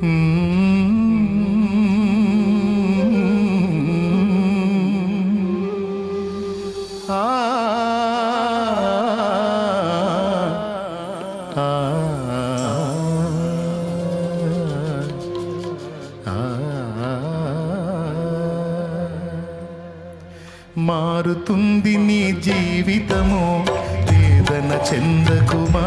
Hmm. Ah. Ah. Ah. మారుతుంది నీ జీవితము వేదన చెందకుమా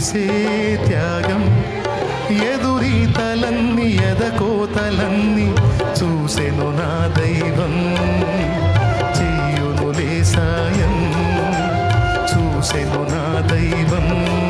చేసే త్యాగం. ఎదురీతలన్నీ ఎదకోతలన్నీ చూసెను నా దైవం. చెయ్యునులే సాయం. చూసెను నా దైవం.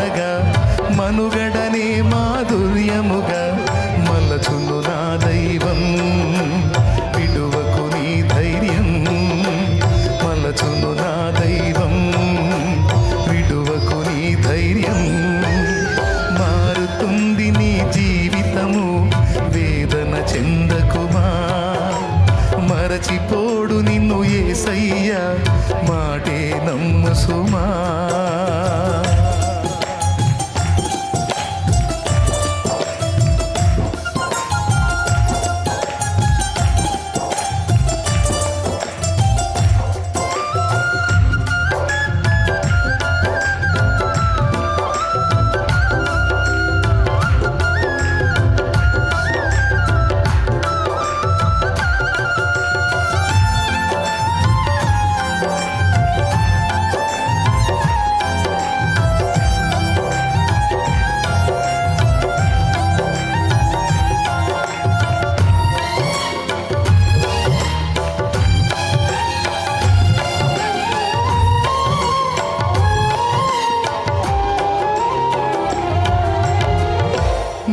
ఆరాధనగా మనుగడనే మాధుర్యముగా మలచును నా దైవం. విడువకు నీ ధైర్యం మలచును నా దైవం. విడువకు నీ ధైర్యం మారుతుంది నీ జీవితము వేదన చెందకుమా. మరచిపోడు నిన్ను ఏసయ్యా మాటే నమ్ము సుమా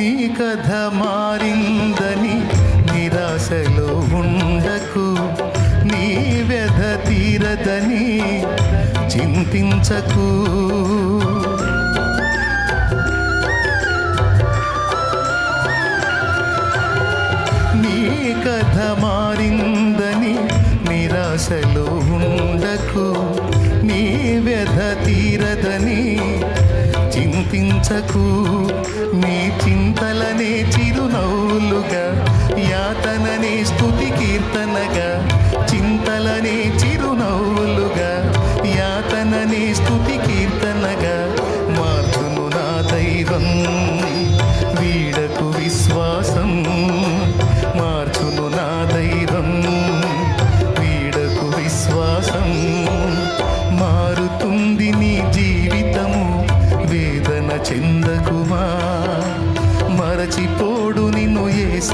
నీ కథ మారిందని నిరాశలో ఉండకు. నీ వ్యధ తీరదని చింతించకు. చింతించకు నీ చింతలనే చిరునవ్వులుగా యాతననే స్థుతి కీర్తనగా చింతలనే చి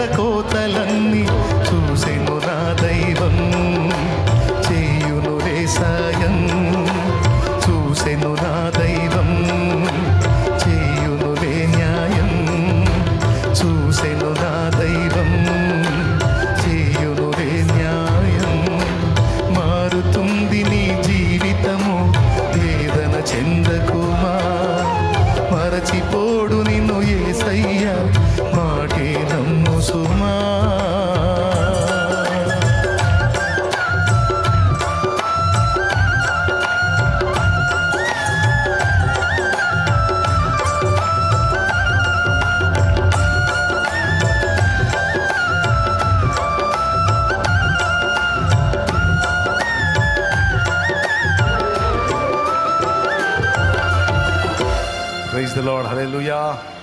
కోతలన్నీ చూసెను నా దైవం. చేయును రే సాయం. చూసెను నా Lord. Hallelujah.